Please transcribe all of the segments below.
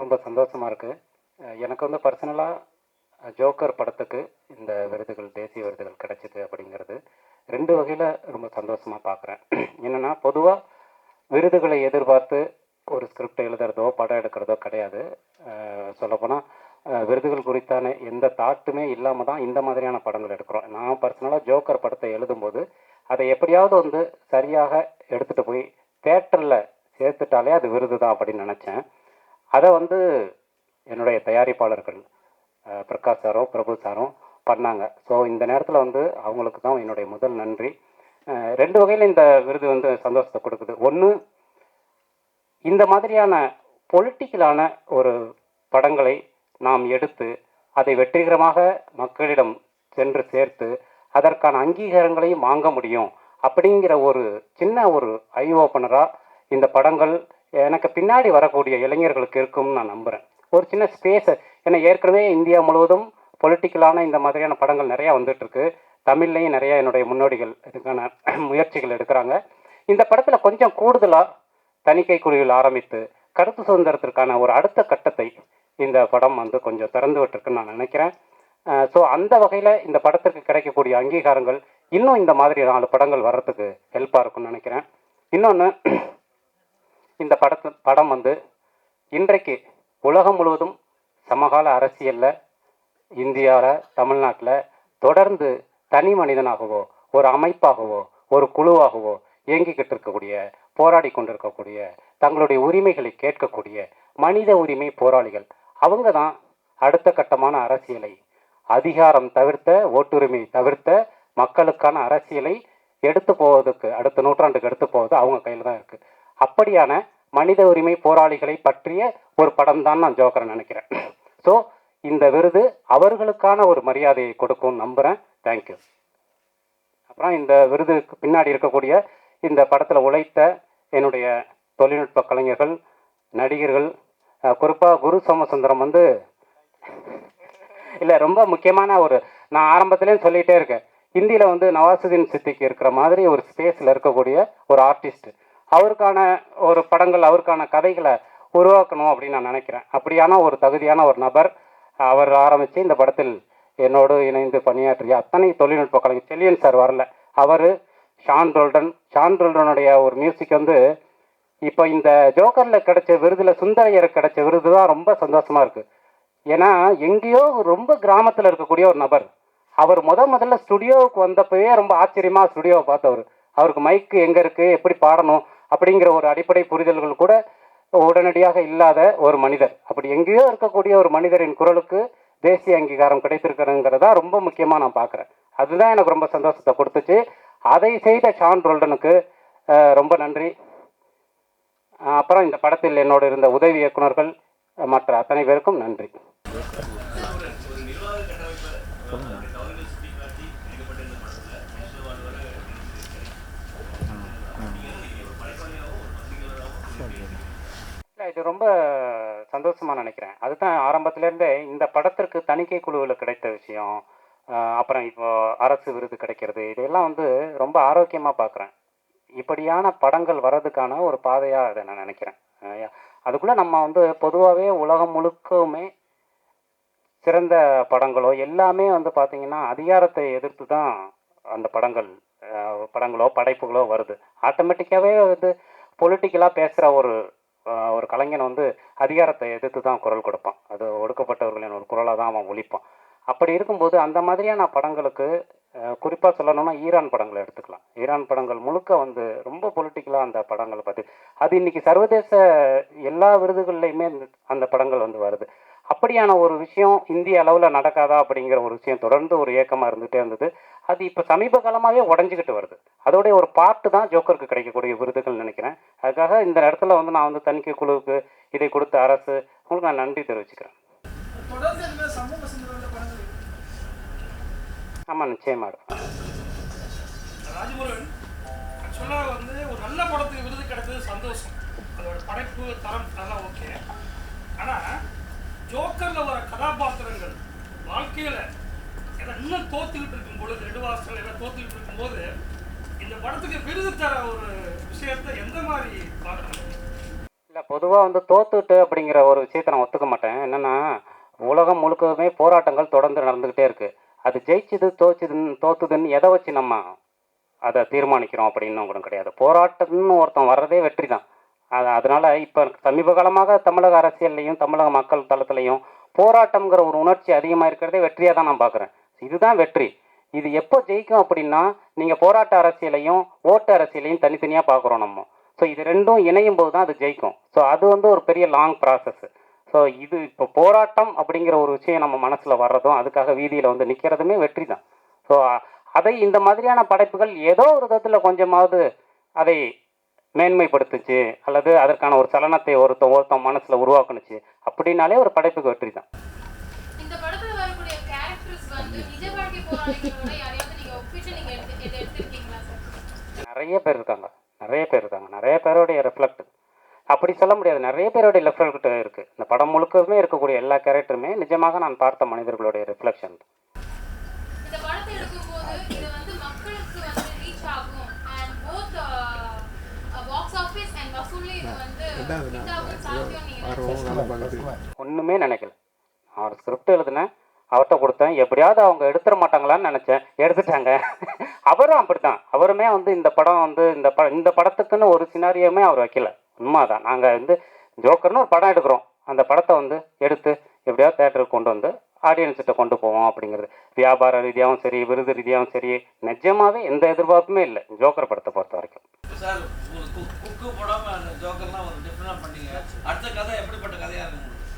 ரொம்ப சந்தோஷமாக இருக்குது எனக்கு வந்து பர்சனலாக ஜோக்கர் படத்துக்கு இந்த விருதுகள் தேசிய விருதுகள் கிடைச்சிது அப்படிங்கிறது ரெண்டு வகையில் ரொம்ப சந்தோஷமாக பார்க்குறேன் என்னென்னா பொதுவாக விருதுகளை எதிர்பார்த்து ஒரு ஸ்கிரிப்ட் எழுதுறதோ படம் எடுக்கிறதோ கிடையாது. சொல்லப்போனால் விருதுகள் குறித்தான எந்த தாட்டுமே இல்லாமல் தான் இந்த மாதிரியான படங்கள் எடுக்கிறோம். நான் பர்சனலாக ஜோக்கர் படத்தை எழுதும்போது அதை எப்படியாவது வந்து சரியாக எடுத்துகிட்டு போய் தேட்டரில் சேர்த்துட்டாலே அது விருது தான் அப்படின்னு நினச்சேன். அதை வந்து என்னுடைய தயாரிப்பாளர்கள் பிரகாஷ் சாரும் பிரபு சாரும் பண்ணாங்க. ஸோ இந்த நேரத்தில் வந்து அவங்களுக்கு தான் என்னுடைய முதல் நன்றி. ரெண்டு வகையில் இந்த விருது வந்து சந்தோஷத்தை கொடுக்குது. ஒன்று இந்த மாதிரியான பொலிட்டிக்கலான ஒரு படங்களை நாம் எடுத்து அதை வெற்றிகரமாக மக்களிடம் சென்று சேர்த்து அதற்கான அங்கீகாரங்களையும் வாங்க முடியும் அப்படிங்கிற ஒரு சின்ன ஒரு ஐ ஓப்பனராக இந்த படங்கள் எனக்கு பின்னாடி வரக்கூடிய இளைஞர்களுக்கு இருக்கும்னு நான் நம்புகிறேன் ஒரு சின்ன ஸ்பேஸ் ஏன்னா ஏற்கனவே இந்தியா முழுவதும் பொலிட்டிக்கலான இந்த மாதிரியான படங்கள் நிறையா வந்துட்டுருக்கு. தமிழ்லையும் நிறையா என்னுடைய முன்னோடிகள் இதுக்கான முயற்சிகள் எடுக்கிறாங்க. இந்த படத்தில் கொஞ்சம் கூடுதலாக தணிக்கை குழுவில் ஆரம்பித்து கருத்து சுதந்திரத்திற்கான ஒரு அடுத்த கட்டத்தை இந்த படம் வந்து கொஞ்சம் திறந்து விட்டுருக்குன்னு நான் நினைக்கிறேன். ஸோ அந்த வகையில் இந்த படத்திற்கு கிடைக்கக்கூடிய அங்கீகாரங்கள் இன்னும் இந்த மாதிரி நாலு படங்கள் வர்றதுக்கு ஹெல்ப்பாக இருக்கும்னு நினைக்கிறேன். இன்னொன்று இந்த படத்து படம் வந்து இன்றைக்கு உலகம் முழுவதும் சமகால அரசியலில் இந்தியாவில் தமிழ்நாட்டில் தொடர்ந்து தனி மனிதனாகவோ ஒரு அமைப்பாகவோ ஒரு குழுவாகவோ இயங்கிக்கிட்டு இருக்கக்கூடிய போராடி கொண்டிருக்கக்கூடிய தங்களுடைய உரிமைகளை கேட்கக்கூடிய மனித உரிமை போராளிகள். அவங்க தான் அடுத்த கட்டமான அரசியலை அதிகாரம் தவிர்த்த ஓட்டுரிமை தவிர்த்த மக்களுக்கான அரசியலை எடுத்து போவதற்கு அடுத்த நூற்றாண்டுக்கு எடுத்து போவது அவங்க கையில் தான் இருக்குது அப்படியான மனித உரிமை போராளிகளை பற்றிய ஒரு படம் தான் நான் ஜோக்கரை நினைக்கிறேன். ஸோ இந்த விருது அவர்களுக்கான ஒரு மரியாதையை கொடுக்கும் நம்புகிறேன் தேங்க்யூ அப்புறம் இந்த விருதுக்கு பின்னாடி இருக்கக்கூடிய இந்த படத்தில் உழைத்த என்னுடைய தொழில்நுட்ப கலைஞர்கள் நடிகர்கள் குறிப்பாக குரு சோமசுந்தரம் வந்து இல்லை ரொம்ப முக்கியமான ஒரு நான் ஆரம்பத்துலேயும் சொல்லிகிட்டே இருக்கேன். ஹிந்தியில் வந்து நவாசுதீன் சித்திக்கு இருக்கிற மாதிரி ஒரு ஸ்பேஸில் இருக்கக்கூடிய ஒரு ஆர்டிஸ்ட் அவருக்கான ஒரு படங்கள் அவருக்கான கதைகளை உருவாக்கணும் அப்படின்னு நான் நினைக்கிறேன். அப்படியான ஒரு தகுதியான ஒரு நபர் அவர் ஆரம்பித்து இந்த படத்தில் என்னோடு இணைந்து பணியாற்றிய அத்தனை தொழில்நுட்ப கலைஞர் செல்லியன் சார் வரல. அவர் ஷான் ரோல்டன் ஷான் ரோல்டனுடைய ஒரு மியூசிக் வந்து இப்போ இந்த ஜோக்கரில் கிடைச்ச விருதில் சுந்தரையர் கிடைச்ச விருது தான் ரொம்ப சந்தோஷமாக இருக்குது ஏன்னா எங்கேயோ ரொம்ப கிராமத்தில் இருக்கக்கூடிய ஒரு நபர். அவர் முத முதல்ல ஸ்டுடியோவுக்கு வந்தப்பவே ரொம்ப ஆச்சரியமாக ஸ்டுடியோவை பார்த்தவர். அவருக்கு மைக்கு எங்கே இருக்குது எப்படி பாடணும்? அப்படிங்கிற ஒரு அடிப்படை புரிதல்கள் கூட உடனடியாக இல்லாத ஒரு மனிதர். அப்படி எங்கேயோ இருக்கக்கூடிய ஒரு மனிதரின் குரலுக்கு தேசிய அங்கீகாரம் கிடைத்திருக்கிறதுங்கிறதா ரொம்ப முக்கியமாக நான் பார்க்குறேன். அதுதான் எனக்கு ரொம்ப சந்தோஷத்தை கொடுத்துச்சு. அதை செய்த ஷான் ரோல்டனுக்கு ரொம்ப நன்றி. அப்புறம் இந்த படத்தில் என்னோடு இருந்த உதவி இயக்குனர்கள் மற்ற அத்தனை பேருக்கும் நன்றி. இது ரொம்ப சந்தோஷமாக நினைக்கிறேன். அதுதான் ஆரம்பத்துலேருந்தே இந்த படத்திற்கு தணிக்கை குழுவில் கிடைத்த விஷயம். அப்புறம் இப்போ அரசு விருது கிடைக்கிறது. இதெல்லாம் வந்து ரொம்ப ஆரோக்கியமாக பார்க்குறேன் இப்படியான படங்கள் வர்றதுக்கான ஒரு பாதையாக அதை நான் நினைக்கிறேன். அதுக்குள்ளே நம்ம வந்து பொதுவாகவே உலகம் முழுக்கவுமே சிறந்த படங்களோ எல்லாமே வந்து பார்த்திங்கன்னா அதிகாரத்தை எதிர்த்து தான் அந்த படங்கள் படங்களோ படைப்புகளோ வருது. ஆட்டோமேட்டிக்காகவே வந்து பொலிட்டிக்கலாக பேசுகிற ஒரு ஒரு கலைஞன் வந்து அதிகாரத்தை எதிர்த்து தான் குரல் கொடுப்பான். அது ஒடுக்கப்பட்டவர்களின் ஒரு குரலாக தான் அவன் ஒழிப்பான். அப்படி இருக்கும்போது அந்த மாதிரியான படங்களுக்கு குறிப்பாக சொல்லணும்னா ஈரான் படங்களை எடுத்துக்கலாம். ஈரான் படங்கள் முழுக்க வந்து ரொம்ப பொலிட்டிக்கலாக அந்த படங்களை பற்றி அது இன்னைக்கு சர்வதேச எல்லா விருதுகள்லையுமே அந்த படங்கள் வந்து வருது. அப்படியான ஒரு விஷயம் இந்திய அளவில் நடக்காதா அப்படிங்கிற ஒரு விஷயம் தொடர்ந்து ஒரு ஏக்கமாக இருந்துகிட்டே இருந்தது. அது இப்போ சமீப காலமாகவே உடஞ்சிக்கிட்டு வருது. அதோடைய ஒரு பார்ட்டு தான் ஜோக்கருக்கு கிடைக்கக்கூடிய விருதுகள் நினைக்கிறேன். அதுக்காக இந்த இடத்துல வந்து நான் வந்து தணிக்கை குழுவுக்கு இதை கொடுத்த அரசு உங்களுக்கு நான் நன்றி தெரிவிச்சுக்கிறேன். ஆமாம் நிச்சயமாக இருக்கும் ஆக்சுவலாக வந்து ஒரு நல்ல படத்துக்கு விருது கிடைச்சது சந்தோஷம். அதோட படைப்பு தரம் அதெல்லாம் ஓகே ஆனால் ஜோக்கரில் வர கதாபாத்திரங்கள் வாழ்க்கையில் ஏன்னா இன்னும் தோத்துக்கிட்டு இருக்கும் பொழுது நெடுவாசல் எல்லாம் தோத்துக்கிட்டு இருக்கும்போது இந்த படத்துக்கு விருது தர ஒரு விஷயத்தை எந்த மாதிரி பார்க்கணும்? இல்லை பொதுவாக வந்து தோத்துட்டு அப்படிங்கிற ஒரு விஷயத்தை நான் ஒத்துக்க மாட்டேன். என்னன்னா உலகம் முழுக்கவுமே போராட்டங்கள் தொடர்ந்து நடந்துக்கிட்டே இருக்கு. அது ஜெயிச்சுது தோச்சுதுன்னு தோத்துதுன்னு எதை வச்சு நம்ம அதை தீர்மானிக்கிறோம் அப்படின்னு கூட கிடையாது. போராட்டம்னு ஒருத்தன் வர்றதே வெற்றி தான். அது அதனால் இப்போ சமீப காலமாக தமிழக அரசியல்லையும் தமிழக மக்கள் தளத்துலையும் போராட்டம்ங்கிற ஒரு உணர்ச்சி அதிகமாக இருக்கிறதே வெற்றியாக தான் நான் பார்க்குறேன் இதுதான் வெற்றி. இது எப்போ ஜெயிக்கும் அப்படின்னா நீங்கள் போராட்ட அரசியலையும் ஓட்டு அரசியலையும் தனித்தனியாக பார்க்குறோம் நம்ம. ஸோ இது ரெண்டும் இணையும் போது தான் அது ஜெயிக்கும். ஸோ அது வந்து ஒரு பெரிய லாங் ப்ராசஸ்ஸு ஸோ இது இப்போ போராட்டம் அப்படிங்கிற ஒரு விஷயம் நம்ம மனசில் வர்றதும் அதுக்காக வீதியில் வந்து நிற்கிறதுமே வெற்றி தான் ஸோ அதை இந்த மாதிரியான படைப்புகள் ஏதோ ஒரு விதத்தில் கொஞ்சமாவது அதை மேன்மைப்படுத்துச்சு அல்லது அதற்கான ஒரு சலனத்தை ஒருத்தன் ஒருத்தன் மனசில் உருவாக்குனுச்சு அப்படின்னாலே ஒரு படைப்புக்கு வெற்றி தான் இந்த படத்துல வரக்கூடிய கேரக்டர்ஸ் வந்து நிஜ வாழ்க்கை போராளிகளோட யாரையாவது நீங்க ஒப்பிட்டு நீங்க எடுத்து இதை எடுத்திருக்கீங்களா சார் நிறைய பேர் இருக்காங்க. நிறைய பேர் இருக்காங்க. நிறைய பேருடைய ரெஃப்ளெக்ட் அப்படி சொல்ல முடியாது. நிறைய பேருடைய ரெஃப்ளெக்ட் இருக்குது இந்த படம் முழுக்கவுமே இருக்கக்கூடிய எல்லா கேரக்டருமே நிஜமாக நான் பார்த்த மனிதர்களுடைய ரிஃப்ளெக்ஷன் இந்த படத்தை எடுக்கும்போது இது வந்து மக்களுக்கு வந்து ரீச் ஆகும் and both box office and வசூலி இது வந்து hit ஆகும் சாத்தியம் நீங்க ஒன்றுமே நினைக்கல. நான் ஒரு ஸ்கிரிப்ட் எழுதினேன். அவர்கிட்ட கொடுத்தேன். எப்படியாவது அவங்க எடுத்துட மாட்டாங்களான்னு நினச்சேன். எடுத்துட்டாங்க. அவரும் அப்படித்தான். அவருமே வந்து இந்த படம் வந்து இந்த ப இந்த படத்துக்குன்னு ஒரு சினாரியமே அவர் வைக்கல. உண்மைதான். நாங்கள் வந்து ஜோக்கர்னு ஒரு படம் எடுக்கிறோம். அந்த படத்தை வந்து எடுத்து எப்படியாவது தேட்டருக்கு கொண்டு வந்து ஆடியன்ஸ்கிட்ட கொண்டு போவோம் அப்படிங்கிறது. வியாபார ரீதியாகவும் சரி விருது ரீதியாகவும் சரி நிஜமாவே எந்த எதிர்பார்ப்புமே இல்லை. ஜோக்கர் படத்தை பொறுத்த வரைக்கும். சார் குக்கு போடாம ஜோக்கர்லாம் ஒரு டிஃப்ரெண்டாக பண்ணீங்க. அடுத்த கதை எப்படிப்பட்ட கதையா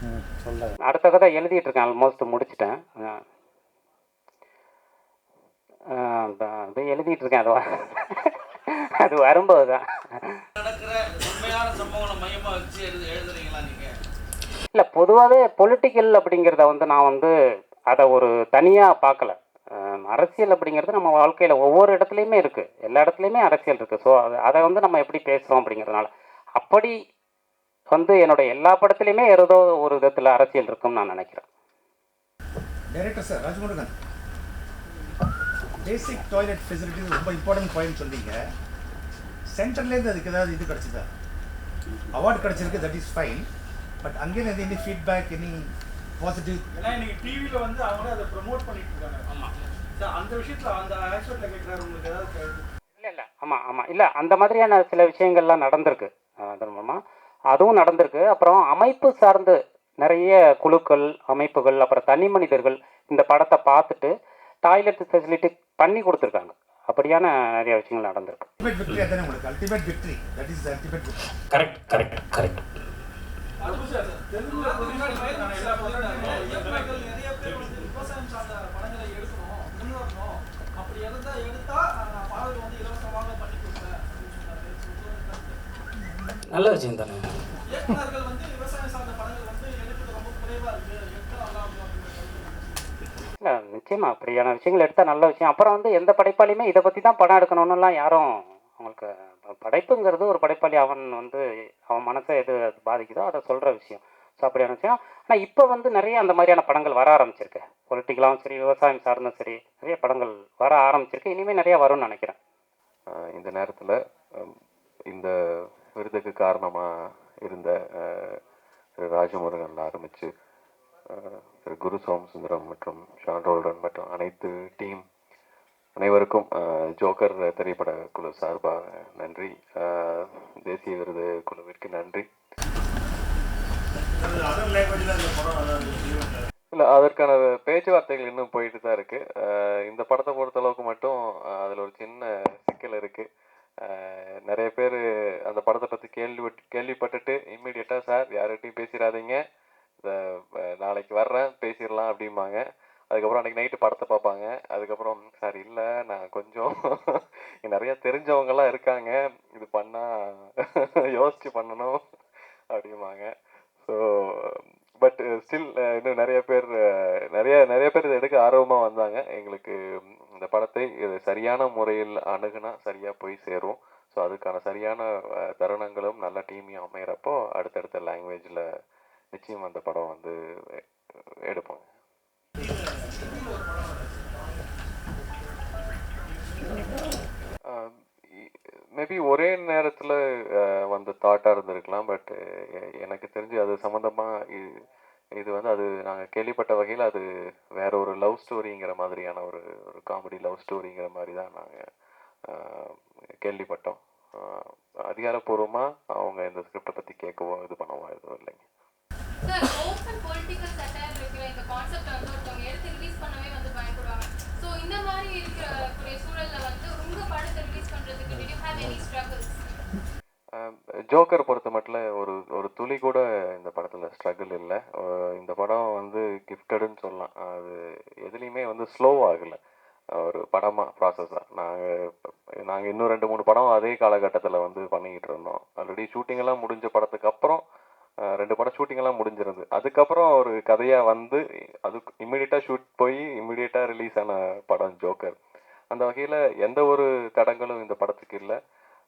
உங்களுக்கு அடுத்த கதை எழுதிட்டு இருக்கேன் ஆல்மோஸ்ட் முடிச்சிட்டேன். அது எழுதிட்டு இருக்கேன் அது வ- அது வரும்போது தான் நடக்கிற உண்மையான சம்பவங்களை மையமா வச்சு எழுது எழுதுறீங்களா நீங்க? இல்லை பொதுவாகவே பொலிட்டிக்கல் அப்படிங்கிறத வந்து நான் வந்து அதை ஒரு தனியாக பார்க்கல அரசியல் அப்படிங்கிறது நம்ம வாழ்க்கையில் ஒவ்வொரு இடத்துலையுமே இருக்குது எல்லா இடத்துலையுமே அரசியல் இருக்குது ஸோ அது அதை வந்து நம்ம எப்படி பேசுகிறோம் அப்படிங்கிறதுனால. அப்படி வந்து என்னோட எல்லா படத்துலையுமே ஏதோ ஒரு விதத்தில் அரசியல் இருக்குன்னு நான் நினைக்கிறேன். Director sir Rajamurugan basic toilet facilities ரொம்ப இம்பார்ட்டன்ட் பாயிண்ட் சொன்னீங்க. சென்டர்லேருந்து அதுக்கு ஏதாவது இது கிடச்சிதா? அவார்ட் கிடச்சிருக்கு தட் இஸ் ஃபைன் பட் அங்கேருந்து எனி ஃபீட்பேக் எனி பாசிட்டிவ் ஏன்னா இன்னைக்கு டிவியில வந்து அவங்களே அதை ப்ரமோட் பண்ணிட்டு இருக்காங்க ஆமா. சார் அந்த விஷயத்துல அந்த ஆஸ்பெக்ட்ல கேட்கிறாரு உங்களுக்கு ஏதாவது கேள்வி? இல்லை இல்லை. ஆமாம் ஆமாம் இல்லை அந்த மாதிரியான சில விஷயங்கள்லாம் நடந்திருக்கு. தர்மமா. அதுவும் நடந்திருக்கு. அப்புறம் அமைப்பு சார்ந்து நிறைய குழுக்கள் அமைப்புகள் அப்புறம் தனி மனிதர்கள் இந்த படத்தை பார்த்துட்டு டாய்லெட் ஃபெசிலிட்டி பண்ணி கொடுத்துருக்காங்க. அப்படியான நிறைய விஷயங்கள் நடந்திருக்கு. அல்டிமேட் விக்டரி அதானே உங்களுக்கு? Ultimate victory that is ultimate victory correct correct correct அது சார் தெலுங்குல produce பண்ணிருக்காங்க எல்லா படத்தையும். விவசாயிகள் நிறைய பேர் வந்து விவசாயம் சார்ந்த படங்களை எடுக்கணும் முன் வரணும் அப்படி இருந்தா எடுத்தா நான் பாடல் வந்து இலவசமாக பண்ணி கொடுப்பேன் அப்படின்னு சொன்னாரு கருத்து. நல்ல விஷயம் தானே இயக்குனர்கள் வந்து விவசாயம் சார்ந்த படங்கள் வந்து எடுக்கிறது ரொம்ப குறைவா இருக்கு எடுத்தா நல்லா இருக்கும் அப்படிங்கிற கருத்து. இல்லை நிச்சயமா அப்படியான விஷயங்கள் எடுத்தால் நல்ல விஷயம். அப்புறம் வந்து எந்த படைப்பாளியுமே இதை பற்றி தான் படம் எடுக்கணும்னுலாம் யாரும் அவங்களுக்கு ப- படைப்புங்கிறது ஒரு படைப்பாளி அவன் வந்து அவன் மனசை எது பாதிக்குதோ அதை சொல்கிற விஷயம். ஸோ அப்படியான விஷயம். ஆனால் இப்போ வந்து நிறைய அந்த மாதிரியான படங்கள் வர ஆரம்பிச்சிருக்கு. பொலிட்டிக்கலாகவும் சரி விவசாயம் சார்ந்தும் சரி நிறைய படங்கள் வர ஆரம்பிச்சிருக்கு. இனிமேல் நிறைய வரும்னு நினைக்கிறேன். இந்த நேரத்தில் இந்த விருதுக்கு காரணமாக இருந்த திரு ராஜமுருகன் ஆரம்பித்து திரு குரு சோமசுந்தரம் மற்றும் ஷான் ரோல்டன் மற்றும் அனைத்து டீம் அனைவருக்கும் ஜோக்கர் திரைப்பட குழு சார்பாக நன்றி. தேசிய விருது குழுவிற்கு நன்றி. இல்லை அதற்கான பேச்சுவார்த்தைகள் இன்னும் போயிட்டு தான் இருக்குது இந்த படத்தை பொறுத்தளவுக்கு மட்டும் அதில் ஒரு சின்ன சிக்கல் இருக்குது நிறைய பேர் அந்த படத்தை பற்றி கேள்வி கேள்விப்பட்டுட்டு இம்மிடியட்டாக சார் யார்கிட்டையும் பேசிடாதீங்க. இந்த, நாளைக்கு வர்றேன் பேசிடலாம் அப்படிம்பாங்க. அதுக்கப்புறம் அன்னைக்கு நைட்டு படத்தை பார்ப்பாங்க. அதுக்கப்புறம் சார் இல்லை நான் கொஞ்சம் நிறையா தெரிஞ்சவங்கலாம் இருக்காங்க. இது பண்ணால் யோசித்து பண்ணணும் அப்படிம்பாங்க. So but still uh, uh, இன்னும் நிறைய பேர் uh, நிறைய நிறைய பேர் இதை எடுக்க ஆர்வமாக வந்தாங்க. எங்களுக்கு இந்த படத்தை இது சரியான முறையில் அணுகுனா சரியாக போய் சேரும். ஸோ அதுக்கான சரியான தருணங்களும் நல்ல டீமையும் அமையிறப்போ அடுத்தடுத்த லாங்குவேஜில் நிச்சயம் அந்த படம் வந்து எடுப்போம். மேபி ஒரே நேரத்தில் வந்த தாட்டாக இருந்திருக்கலாம் பட் எனக்கு தெரிஞ்சு அது சம்மந்தமாக இது வந்து அது நாங்கள் கேள்விப்பட்ட வகையில் அது வேற ஒரு லவ் ஸ்டோரிங்கிற மாதிரியான ஒரு ஒரு காமெடி லவ் ஸ்டோரிங்கிற மாதிரி தான் நாங்கள் கேள்விப்பட்டோம். அதிகாரப்பூர்வமாக அவங்க இந்த ஸ்கிரிப்டை பற்றி கேட்கவோ இது பண்ணவோ எதுவும் இல்லைங்க சார் ஓப்பன் பொலிட்டிக்கல் சட்டையர் இருக்கிற இந்த கான்செப்ட் வந்து ஒருத்தவங்க எடுத்து ரிலீஸ் பண்ணவே வந்து பயப்படுவாங்க ஸோ இந்த மாதிரி இருக்கிற கூடிய சூழல்ல வந்து உங்க படத்தை ரிலீஸ் பண்றதுக்கு did you have any struggles Joker பொறுத்த மட்டும் ஒரு ஒரு துளி கூட இந்த படத்தில் ஸ்ட்ரகிள் இல்லை. இந்த படம் வந்து கிஃப்டடுன்னு சொல்லலாம். அது எதுலேயுமே வந்து ஸ்லோ ஆகலை. ஒரு படமாக ப்ராசஸாக நாங்கள் நாங்கள் இன்னும் ரெண்டு மூணு படம் அதே காலகட்டத்தில் வந்து பண்ணிக்கிட்டு இருந்தோம். ஆல்ரெடி ஷூட்டிங்கெல்லாம் முடிஞ்ச படத்துக்கு அப்புறம் ரெண்டு படம் ஷூட்டிங்கெல்லாம் முடிஞ்சிருந்து அதுக்கப்புறம் ஒரு கதையாக வந்து அது இம்மிடியட்டாக ஷூட் போய் இம்மிடியட்டாக ரிலீஸ் ஆன படம் ஜோக்கர். அந்த வகையில் எந்த ஒரு தடங்களும் இந்த படத்துக்கு இல்லை.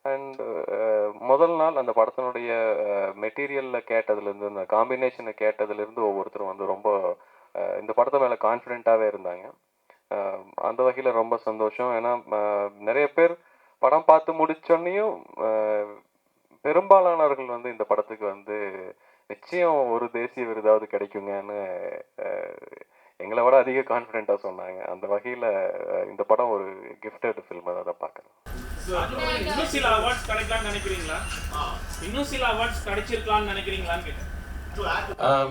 அண்ட் uh, முதல் நாள் அந்த படத்தினுடைய uh, மெட்டீரியலில் கேட்டதுலேருந்து அந்த காம்பினேஷனை கேட்டதுலேருந்து ஒவ்வொருத்தரும் வந்து ரொம்ப uh, இந்த படத்தை மேலே கான்ஃபிடென்ட்டாகவே இருந்தாங்க. Um, அந்த வகையில் ரொம்ப சந்தோஷம். ஏன்னா நிறைய பேர் படம் பார்த்து முடிச்சோன்னையும் பெரும்பாலானவர்கள் வந்து இந்த படத்துக்கு வந்து நிச்சயம் ஒரு தேசிய விருதாவது கிடைக்குங்கன்னு எங்களை விட அதிக கான்ஃபிடென்ட்டாக சொன்னாங்க. அந்த வகையில் இந்த படம் ஒரு கிஃப்டட் ஃபில்ம் அதை பார்க்குறேன் இன்னும் சில அவார்ட்ஸ் கிடைக்கலாம்னு நினைக்கிறீங்களா இன்னும் சில அவார்ட்ஸ் கிடைச்சிருக்கலாம்னு நினைக்கிறீங்களான்னு கேட்டேன் Um,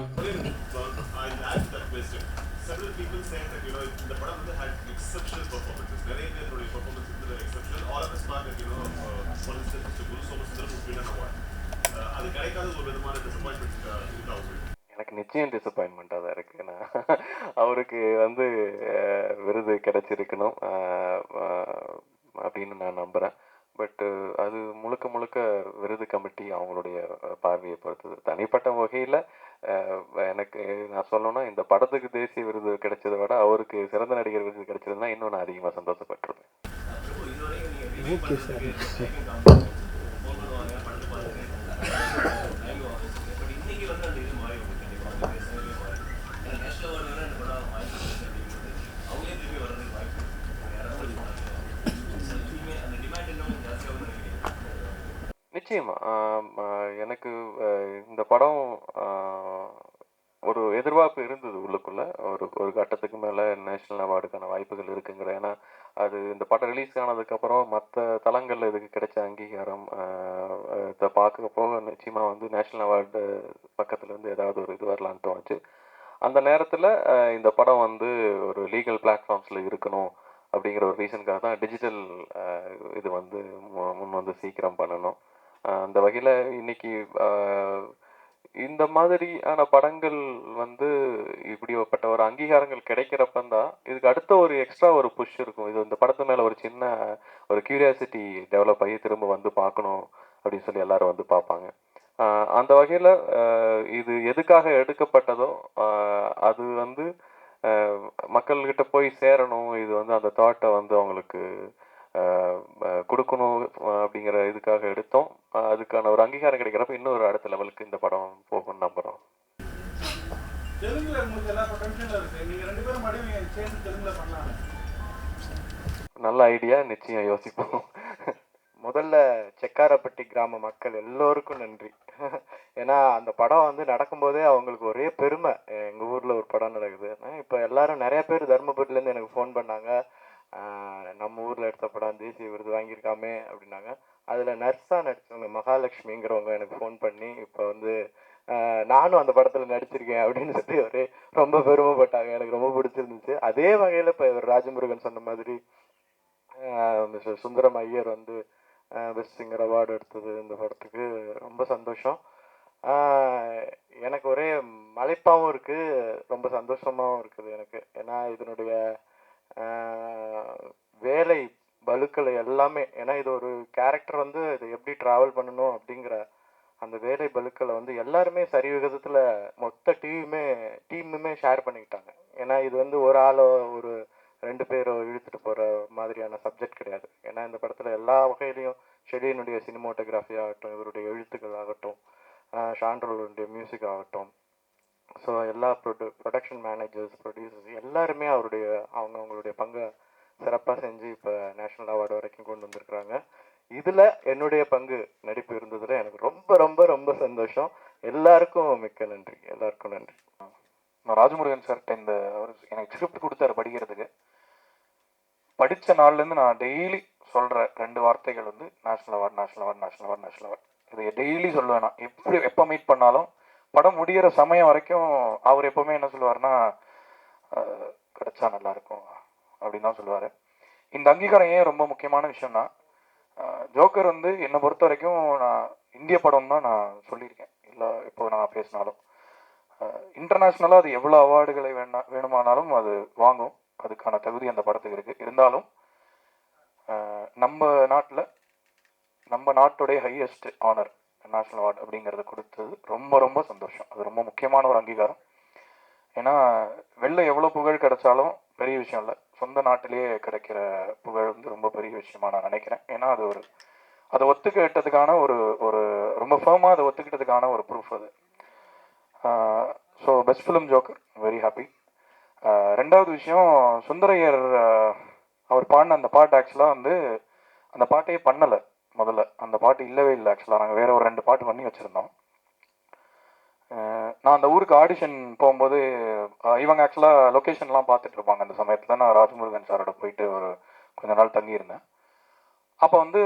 I'll add that question. Several people said that, you know, the படம் வந்து had exceptional performances. நிறைய பேருடைய performance வந்து very exceptional. All of us thought that, you know, uh, for instance, Mr. Guru Somasundram would win an award. Uh, அது கிடைக்காத ஒரு விதமான disappointment uh, இருக்கா உங்களுக்கு? எனக்கு நிச்சயம் டிசப்பாயின்மெண்ட்டாக தான் இருக்கு ஏன்னா அவருக்கு வந்து விருது கிடைச்சிருக்கணும் அப்படின்னு நான் நம்புகிறேன் பட்டு அது முழுக்க முழுக்க விருது கமிட்டி அவங்களுடைய பார்வையை பொறுத்தது. தனிப்பட்ட வகையில் எனக்கு நான் சொல்லணும்னா இந்த படத்துக்கு தேசிய விருது கிடைச்சதை விட அவருக்கு சிறந்த நடிகர் விருது கிடைச்சதுன்னா இன்னும் நான் அதிகமாக சந்தோஷப்பட்டிருப்பேன். ஓகே சார் இன்னைக்கு வந்து அந்த இது மாறி இருக்கு கண்டிப்பா அந்த பேசுறதே மாறி ஏன்னா நேஷனல் அவார்டு வேற இந்த படம் வாய்ப்பு இருக்கு அப்படிங்கிறது அவங்களே திரும்பி வர்றதுக்கு வாய்ப்பு இருக்கு யாராவது இது பண்ணாங்க So, இனிமே அந்த டிமாண்ட் இன்னும் ஜாஸ்தியாகும் நினைக்கிறேன் நிச்சயமா. எனக்கு இந்த படம் ஒரு எதிர்பார்ப்பு இருந்தது உள்ளுக்குள்ள. ஒரு ஒரு கட்டத்துக்கு மேலே நேஷனல் அவார்டுக்கான வாய்ப்புகள் இருக்குங்கிற. ஏன்னா அது இந்த படம் ரிலீஸ் ஆனதுக்கப்புறம் மற்ற தளங்களில் இதுக்கு கிடைச்ச அங்கீகாரம் இதை பார்க்க போக நிச்சயமாக வந்து நேஷனல் அவார்டு பக்கத்துலேருந்து ஏதாவது ஒரு இது வரலான்னு தோணுச்சு. அந்த நேரத்தில் இந்த படம் வந்து ஒரு லீகல் பிளாட்ஃபார்ம்ஸில் இருக்கணும் அப்படிங்கிற ஒரு ரீசனுக்காக தான் டிஜிட்டல் இது வந்து மு- முன் வந்து சீக்கிரம் பண்ணணும். அந்த வகையில் இன்னைக்கு இந்த மாதிரியான படங்கள் வந்து இப்படிப்பட்ட ஒரு அங்கீகாரங்கள் கிடைக்கிறப்பந்தான் இதுக்கு அடுத்த ஒரு எக்ஸ்ட்ரா ஒரு புஷ் இருக்கும். இது இந்த படத்து மேலே ஒரு சின்ன ஒரு கியூரியாசிட்டி டெவலப் ஆகி திரும்ப வந்து பார்க்கணும் அப்படின்னு சொல்லி எல்லாரும் வந்து பார்ப்பாங்க. அந்த வகையில் இது எதுக்காக எடுக்கப்பட்டதோ அது வந்து மக்கள்கிட்ட போய் சேரணும். இது வந்து அந்த தாட்டை வந்து அவங்களுக்கு கொடுக்கணும் அப்படிங்கிற இதுக்காக எடுத்தோம். அதுக்கான ஒரு அங்கீகாரம் கிடைக்கிறப்ப இன்னும் ஒரு அடுத்த லெவலுக்கு இந்த படம் போகும்னு நம்புகிறோம் பண்ணலாம் நல்ல ஐடியா நிச்சயம் யோசிப்போம். முதல்ல செக்காரப்பட்டி கிராம மக்கள் எல்லோருக்கும் நன்றி. ஏன்னா அந்த படம் வந்து நடக்கும்போதே அவங்களுக்கு ஒரே பெருமை. எங்கள் ஊரில் ஒரு படம் நடக்குது. இப்போ எல்லாரும் நிறைய பேர் தருமபுரியிலேருந்து எனக்கு ஃபோன் பண்ணாங்க. நம்ம ஊரில் எடுத்த படம் தேசிய விருது வாங்கியிருக்காமே அப்படின்னாங்க. அதில் நர்ஸாக நடித்தவங்க மகாலட்சுமிங்கிறவங்க எனக்கு ஃபோன் பண்ணி இப்போ வந்து நானும் அந்த படத்தில் நடிச்சிருக்கேன் அப்படின்னு சொல்லி ஒரே ரொம்ப பெருமைப்பட்டாங்க. எனக்கு ரொம்ப பிடிச்சிருந்துச்சு. அதே வகையில் இப்போ ராஜமுருகன் சொன்ன மாதிரி மிஸ்டர் சுந்தரம் ஐயர் வந்து பெஸ்ட் சிங்கர் அவார்டு எடுத்தது இந்த படத்துக்கு. ரொம்ப சந்தோஷம். எனக்கு ஒரே மலைப்பாகவும் இருக்குது ரொம்ப சந்தோஷமாகவும் இருக்குது எனக்கு. ஏன்னா இதனுடைய வேலை பலுக்கள் எல்லாமே ஏன்னா இது ஒரு கேரக்டர் வந்து இது எப்படி ட்ராவல் பண்ணணும் அப்படிங்கிற அந்த வேலை பலுக்களை வந்து எல்லாருமே சரி விகிதத்தில் மொத்த டீமுமே டீமுமே ஷேர் பண்ணிக்கிட்டாங்க. ஏன்னா இது வந்து ஒரு ஆளோ ஒரு ரெண்டு பேரோ இழுத்துட்டு போகிற மாதிரியான சப்ஜெக்ட் கிடையாது. ஏன்னா இந்த படத்தில் எல்லா வகையிலையும் ஷெடியனுடைய சினிமோட்டோகிராஃபி ஆகட்டும் இவருடைய எழுத்துக்கள் ஆகட்டும் ஷாண்ட்ரோலுடைய மியூசிக் ஆகட்டும் ஸோ எல்லா ப்ரொடு ப்ரொடக்ஷன் மேனேஜர்ஸ் ப்ரொடியூசர்ஸ் எல்லாருமே அவருடைய அவங்க அவங்களுடைய பங்கை சிறப்பாக செஞ்சு இப்போ நேஷ்னல் அவார்டு வரைக்கும் கொண்டு வந்திருக்கிறாங்க. இதில் என்னுடைய பங்கு நடிப்பு இருந்ததுல எனக்கு ரொம்ப ரொம்ப ரொம்ப சந்தோஷம். எல்லாருக்கும் மிக்க நன்றி. எல்லாருக்கும் நன்றி. நான் ராஜமுருகன் சார்கிட்ட இந்த அவர் எனக்கு ஸ்கிரிப்ட் கொடுத்தாரு படிக்கிறதுக்கு. படித்த நாள்லேருந்து நான் டெய்லி சொல்கிற ரெண்டு வார்த்தைகள் வந்து national award national award national award national award இதை டெய்லி சொல்லுவேன் நான். எப்படி எப்போ மீட் பண்ணாலும் படம் முடிகிற சமயம் வரைக்கும் அவர் எப்போவுமே என்ன சொல்லுவார்னா கிடைச்சா நல்லா இருக்கும் அப்படின்னு தான் சொல்லுவார். இந்த அங்கீகாரம் ஏன் ரொம்ப முக்கியமான விஷயம்னா ஜோக்கர் வந்து என்னை பொறுத்த வரைக்கும் நான் இந்திய படம் தான் நான் சொல்லியிருக்கேன். இல்லை இப்போ நான் பேசினாலும். இன்டர்நேஷ்னலாக அது எவ்வளோ அவார்டுகளை வேணா வேணுமானாலும் அது வாங்கும். அதுக்கான தகுதி அந்த படத்துக்கு இருக்குது இருந்தாலும் நம்ம நாட்டில் நம்ம நாட்டுடைய ஹையஸ்ட் ஆனர் நேஷ்னல் அவார்டு அப்படிங்கிறத கொடுத்தது ரொம்ப ரொம்ப சந்தோஷம். அது ரொம்ப முக்கியமான ஒரு அங்கீகாரம். ஏன்னா வெளில எவ்வளோ புகழ் கிடைச்சாலும் பெரிய விஷயம் இல்லை. சொந்த நாட்டிலேயே கிடைக்கிற புகழ் வந்து ரொம்ப பெரிய விஷயமா நான் நினைக்கிறேன். ஏன்னா அது ஒரு அதை ஒத்துக்கிட்டதுக்கான ஒரு ஒரு ரொம்ப ஃபேமாக அதை ஒத்துக்கிட்டதுக்கான ஒரு ப்ரூஃப் அது. So best film Joker very happy ரெண்டாவது விஷயம் சுந்தரையர் அவர் பாடின அந்த பாட்டு ஆக்சுவலாக வந்து அந்த பாட்டையே பண்ணலை. முதல்ல அந்த பாட்டு இல்லவே இல்லை ஆக்சுவலாக நாங்கள் வேறு ஒரு ரெண்டு பாட்டு பண்ணி வச்சுருந்தோம். நான் அந்த ஊருக்கு ஆடிஷன் போகும்போது இவங்க ஆக்சுவலாக லொக்கேஷன்லாம் பார்த்துட்டு இருப்பாங்க. அந்த சமயத்தில் நான் ராஜமுருகன் சாரோட போயிட்டு ஒரு கொஞ்ச நாள் தங்கியிருந்தேன். அப்போ வந்து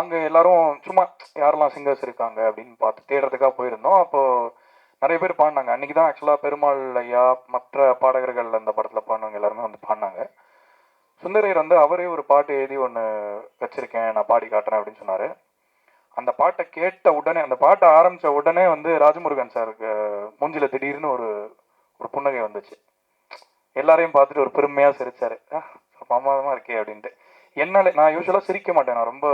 அங்கே எல்லாரும் சும்மா யாரெல்லாம் சிங்கர்ஸ் இருக்காங்க அப்படின்னு பார்த்து தேடுறதுக்காக போயிருந்தோம். அப்போது நிறைய பேர் பாடினாங்க. அன்றைக்கி தான் ஆக்சுவலாக பெருமாள் ஐயா மற்ற பாடகர்கள் அந்த படத்தில் பாடினவங்க எல்லாருமே வந்து பாடினாங்க. சுந்தரையர் வந்து அவரே ஒரு பாட்டு எழுதி ஒன்று வச்சுருக்கேன் நான் பாடி காட்டுறேன் அப்படின்னு சொன்னார். அந்த பாட்டை கேட்ட உடனே அந்த பாட்டை ஆரம்பித்த உடனே வந்து ராஜமுருகன் சாருக்கு மூஞ்சில திடீர்னு ஒரு ஒரு புன்னகை வந்துச்சு. எல்லாரையும் பார்த்துட்டு ஒரு பெருமையாக சிரிச்சாரு. பிரமாதமாக இருக்கே அப்படின்ட்டு. என்னால் நான் யூஸ்வலாக சிரிக்க மாட்டேன். நான் ரொம்ப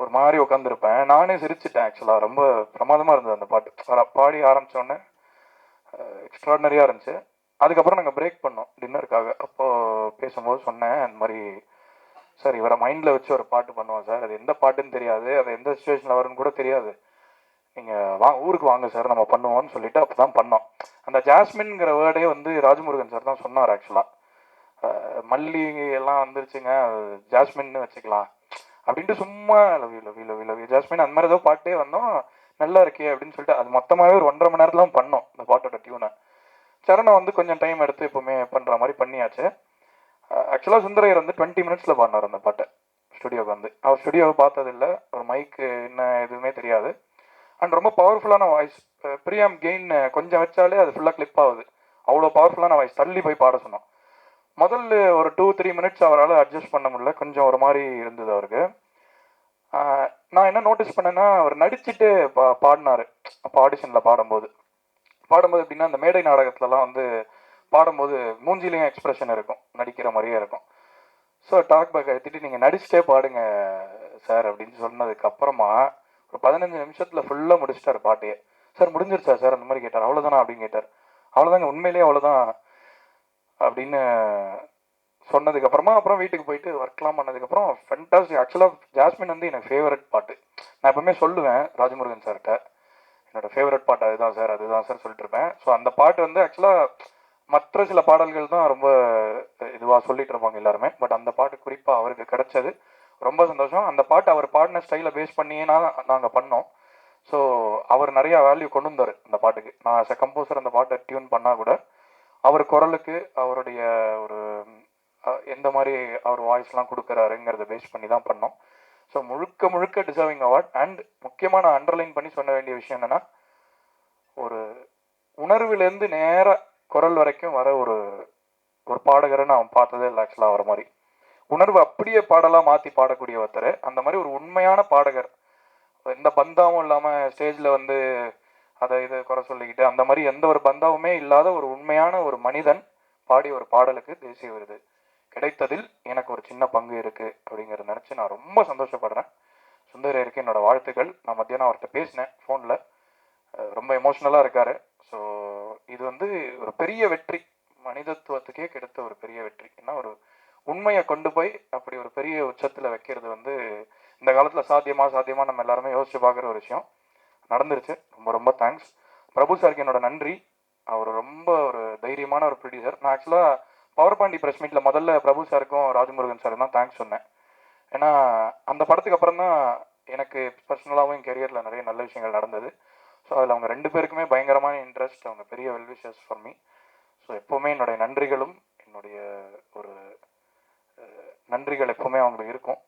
ஒரு மாதிரி உட்காந்துருப்பேன் நானே சிரிச்சிட்டேன் ஆக்சுவலாக ரொம்ப பிரமாதமாக இருந்தது அந்த பாட்டு. பாடி ஆரம்பித்தோடனே எக்ஸ்ட்ராடனரியாக இருந்துச்சு. அதுக்கப்புறம் நாங்கள் பிரேக் பண்ணோம். டின்னருக்காக அப்போது பேசும்போது சொன்னேன் அந்த மாதிரி சார் இவரை மைண்டில் வச்சு ஒரு பாட்டு பண்ணுவோம் சார் அது எந்த பாட்டுன்னு தெரியாது. அது எந்த சுச்சுவேஷனில் வரும்னு கூட தெரியாது. நீங்கள் வா ஊருக்கு வாங்க சார் நம்ம பண்ணுவோம்னு சொல்லிட்டு அப்போ தான் பண்ணோம். அந்த ஜாஸ்மின்ங்கிற வேர்டே வந்து ராஜமுருகன் சார் தான் சொன்னார் ஆக்சுவலாக மல்லி எல்லாம் வந்துருச்சுங்க. ஜாஸ்மின்னு வச்சுக்கலாம். அப்படின்ட்டு சும்மா love love love love. Jasmine அந்த மாதிரி ஏதோ பாட்டே வந்தோம். நல்லா இருக்கே அப்படின்னு சொல்லிட்டு அது மொத்தமாகவே ஒரு ஒன்றரை மணி நேரத்துலாம் பண்ணோம் இந்த பாட்டோட டியூனை சரணம் வந்து கொஞ்சம் டைம் எடுத்து எப்பவுமே பண்ணுற மாதிரி பண்ணியாச்சு. ஆக்சுவலாக சுந்தரையர் வந்து டுவெண்ட்டி மினிட்ஸில் பாடினார் அந்த பாட்டை. ஸ்டுடியோக்கு வந்து. அவர் ஸ்டுடியோவை பார்த்ததில்ல. ஒரு மைக்கு என்ன எதுவுமே தெரியாது. அண்ட் ரொம்ப பவர்ஃபுல்லான வாய்ஸ் பிரியாம் கெயின் கொஞ்சம் வச்சாலே அது ஃபுல்லாக கிளிப் ஆகுது. அவ்வளோ பவர்ஃபுல்லான வாய்ஸ் தள்ளி போய் பாட சொன்னோம். முதல்ல ஒரு டூ த்ரீ மினிட்ஸ் அவரால் அட்ஜஸ்ட் பண்ண முடியல. கொஞ்சம் ஒரு மாதிரி இருந்தது அவருக்கு. நான் என்ன நோட்டீஸ் பண்ணேன்னா அவர் நடிச்சுட்டு பா பாடினாரு. அப்போ ஆடிஷனில் பாடும்போது. பாடும்போது எப்படின்னா அந்த மேடை நாடகத்துலலாம் வந்து பாடும்போது மூஞ்சிலையும் எக்ஸ்பிரஷன் இருக்கும் நடிக்கிற மாதிரியே இருக்கும். ஸோ டாக் பேக் எடுத்துகிட்டு நீங்கள் நடிச்சுட்டே பாடுங்க சார் அப்படின்னு சொன்னதுக்கு அப்புறமா ஒரு பதினஞ்சு நிமிஷத்தில் ஃபுல்லாக முடிச்சிட்டார் பாட்டையே சார் முடிஞ்சிருச்சா சார் அந்த மாதிரி கேட்டார். அவ்வளோதானா அப்படின்னு கேட்டார். அவ்வளோதாங்க உண்மையிலேயே அவ்வளோதான் அப்படின்னு சொன்னதுக்கப்புறமா அப்புறம் வீட்டுக்கு போயிட்டு ஒர்க்லாம் பண்ணதுக்கப்புறம் ஃபென்டாஸ்டிக் ஆக்சுவலாக ஜாஸ்மின் வந்து எனக்கு ஃபேவரட் பாட்டு. நான் எப்பவுமே சொல்லுவேன் ராஜமுருகன் சார்கிட்ட என்னோட ஃபேவரட் பாட்டு அதுதான் சார் அதுதான் சார் சொல்லிட்டு இருப்பேன் ஸோ அந்த பாட்டு வந்து ஆக்சுவலாக மற்ற சில பாடல்கள் தான் ரொம்ப இதுவாக சொல்லிட்டு இருப்பாங்க எல்லாருமே. பட் அந்த பாட்டு குறிப்பாக அவருக்கு கிடைச்சது. ரொம்ப சந்தோஷம். அந்த பாட்டு அவர் பாடின ஸ்டைலை பேஸ் பண்ணியே நான் நாங்கள் பண்ணோம். ஸோ அவர் நிறையா வேல்யூ கொண்டு வந்தார் அந்த பாட்டுக்கு. நான் ஆஸ் அ கம்போசர் அந்த பாட்டை டியூன் பண்ணால் கூட அவர் குரலுக்கு அவருடைய ஒரு எந்த மாதிரி அவர் வாய்ஸ்லாம் கொடுக்குறாருங்கிறத பேஸ் பண்ணி தான் பண்ணோம். ஸோ முழுக்க முழுக்க டிசர்விங் அவார்ட் அண்ட் முக்கியமாக நான் அண்டர்லைன் பண்ணி சொல்ல வேண்டிய விஷயம் என்னென்னா ஒரு உணர்விலேருந்து நேர குரல் வரைக்கும் வர ஒரு ஒரு பாடகரை நான் பார்த்ததே இல்லை ஆக்சுவலாக வர மாதிரி. உணர்வு அப்படியே பாடலாக மாற்றி பாடக்கூடிய ஒருத்தர். அந்த மாதிரி ஒரு உண்மையான பாடகர். எந்த பந்தாவும் இல்லாமல் ஸ்டேஜில் வந்து அதை இதை குறை சொல்லிக்கிட்டு அந்த மாதிரி எந்த ஒரு பந்தாவுமே இல்லாத ஒரு உண்மையான ஒரு மனிதன் பாடிய ஒரு பாடலுக்கு தேசிய விருது. கிடைத்ததில் எனக்கு ஒரு சின்ன பங்கு இருக்கு அப்படிங்கிறத நினச்சி நான் ரொம்ப சந்தோஷப்படுறேன். சுந்தரருக்கு என்னோட வாழ்த்துக்கள். நான் மத்தியானம் அவர்கிட்ட பேசினேன் ஃபோனில் ரொம்ப எமோஷ்னலாக இருக்காரு. ஸோ இது வந்து ஒரு பெரிய வெற்றி. மனிதத்துவத்துக்கே கிடைத்த ஒரு பெரிய வெற்றி. ஏன்னா ஒரு உண்மையை கொண்டு போய் அப்படி ஒரு பெரிய உச்சத்தில் வைக்கிறது வந்து இந்த காலத்தில் சாத்தியமா சாத்தியமா நம்ம எல்லாருமே யோசிச்சு பார்க்குற ஒரு விஷயம். நடந்துருச்சு. ரொம்ப ரொம்ப தேங்க்ஸ் பிரபு சாருக்கு என்னோட நன்றி. அவர் ரொம்ப ஒரு தைரியமான ஒரு ப்ரொடியூசர் நான் ஆக்சுவலாக பவர் பாண்டி ப்ரெஸ் மீட்டில் முதல்ல பிரபு சாருக்கும் ராஜமுருகன் சாருக்கும் தான் தேங்க்ஸ் சொன்னேன். ஏன்னா அந்த படத்துக்கு அப்புறம் தான் எனக்கு பர்சனலாகவும் என் கெரியரில் நிறைய நல்ல விஷயங்கள் நடந்தது. ஸோ அதில் அவங்க ரெண்டு பேருக்குமே பயங்கரமான இன்ட்ரெஸ்ட் அவங்க பெரிய வெல்விஷஸ் ஃபார் மீ ஸோ எப்போவுமே என்னுடைய நன்றிகளும் என்னுடைய ஒரு நன்றிகள் எப்போவுமே அவங்களுக்கு இருக்கும்.